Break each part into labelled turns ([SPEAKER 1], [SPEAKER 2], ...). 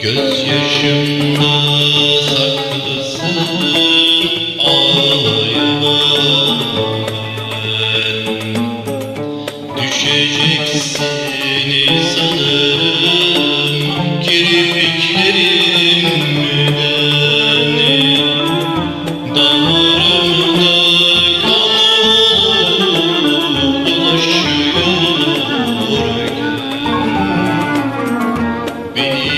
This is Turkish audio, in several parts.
[SPEAKER 1] Göz yaşımda saklısın ağlayamam ben Düşeceksin sanırım kirpiklerimden Damarımda kanım dolaşıyor. Beni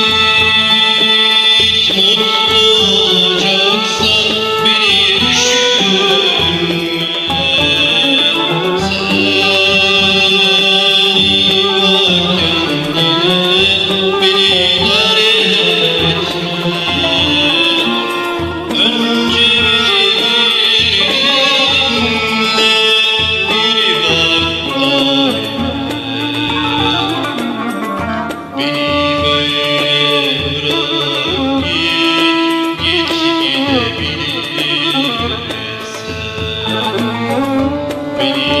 [SPEAKER 1] Believe.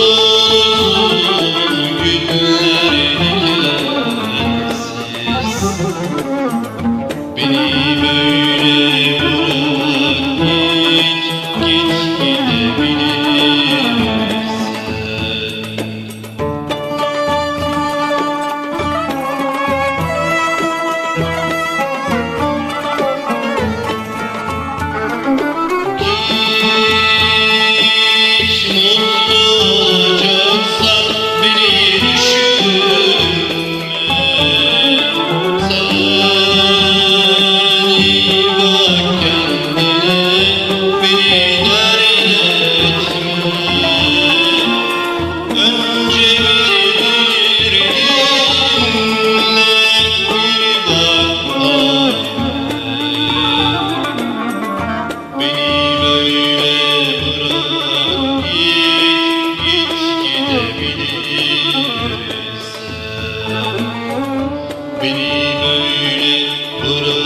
[SPEAKER 1] Put a